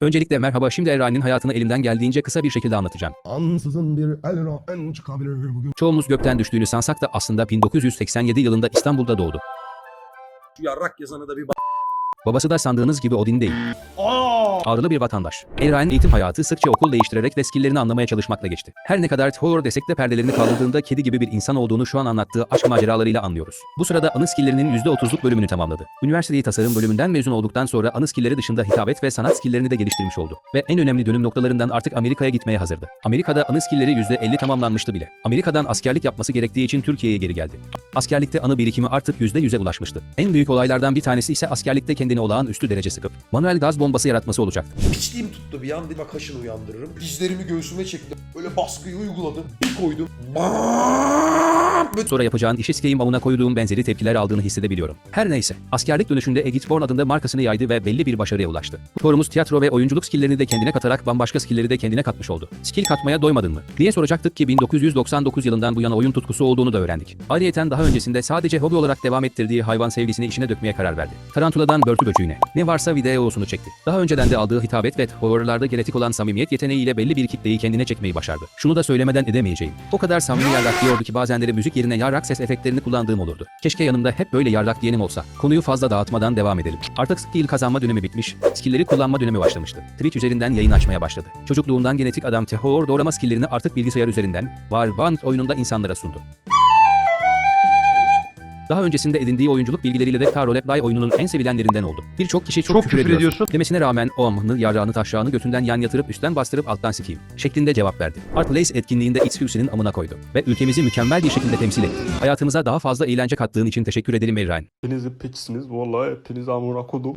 Öncelikle merhaba şimdi Errani'nin hayatını elimden geldiğince kısa bir şekilde anlatacağım. Ansızın bir el en çıkabilir bugün. Çoğumuz gökten düştüğünü sansak da aslında 1987 yılında İstanbul'da doğdu. Şu yarrak yazanı da bir Babası da sandığınız gibi Odin değil. Ağrılı bir vatandaş. Errani'nin eğitim hayatı sıkça okul değiştirerek ve skillerini anlamaya çalışmakla geçti. Her ne kadar horror desek de perdelerini kaldırdığında kedi gibi bir insan olduğunu şu an anlattığı aşk maceralarıyla anlıyoruz. Bu sırada anı skillerinin %30'luk bölümünü tamamladı. Üniversiteyi tasarım bölümünden mezun olduktan sonra anı skilleri dışında hitabet ve sanat skillerini de geliştirmiş oldu. Ve en önemli dönüm noktalarından artık Amerika'ya gitmeye hazırdı. Amerika'da anı skilleri %50 tamamlanmıştı bile. Amerika'dan askerlik yapması gerektiği için Türkiye'ye geri geldi. Askerlikte anı birikimi artık %100'e ulaşmıştı. En büyük olaylardan bir tanesi ise askerlikte kendini olağanüstü derece sıkıp manuel gaz bombası yaratması olacaktı. Piçliğim tuttu bir an dedim kaşını uyandırırım. Dizlerimi göğsüme çektim. Böyle baskıyı uyguladım. Bir koydum. Bam! Sonra yapacağın işi sikeyim amına koyduğum benzeri tepkiler aldığını hissedebiliyorum. Her neyse, askerlik dönüşünde Egit Born adında markasını yaydı ve belli bir başarıya ulaştı. Torumuz tiyatro ve oyunculuk skillerini de kendine katarak bambaşka skilleri de kendine katmış oldu. Skill katmaya doymadın mı? diye soracaktık ki 1999 yılından bu yana oyun tutkusu olduğunu da öğrendik. Ayrıyeten daha öncesinde sadece hobi olarak devam ettirdiği hayvan sevgisini işine dökmeye karar verdi. Tarantuladan börtü böcüğüne. Ne varsa videosunu çekti. Daha önceden de aldığı hitabet ve horrorlarda genetik olan samimiyet yeteneğiyle belli bir kitleyi kendine çekmeyi başardı. Şunu da söylemeden edemeyeceğim. O kadar samimi yarrak diyordu ki bazenleri müzik yerine yarrak ses efektlerini kullandığım olurdu. Keşke yanımda hep böyle yarrak diyenim olsa. Konuyu fazla dağıtmadan devam edelim. Artık skill kazanma dönemi bitmiş, skillleri kullanma dönemi başlamıştı. Twitch üzerinden yayın açmaya başladı. Çocukluğundan genetik adam terror doğrama skilllerini artık bilgisayar üzerinden Warband oyununda insanlara sundu. Daha öncesinde edindiği oyunculuk bilgileriyle de Taro Play oyununun en sevilenlerinden oldu. Birçok kişi çok, Çok küfür, küfür ediyor. ediyorsun. Demesine rağmen o amını yarrağını taşrağını götünden yan yatırıp üstten bastırıp alttan sikeyim şeklinde cevap verdi. Art Place etkinliğinde XQ'sinin amına koydu ve ülkemizi mükemmel bir şekilde temsil etti. Hayatımıza daha fazla eğlence kattığın için teşekkür ederim Errain. Hepiniz piçsiniz vallahi hepiniz amına kodum.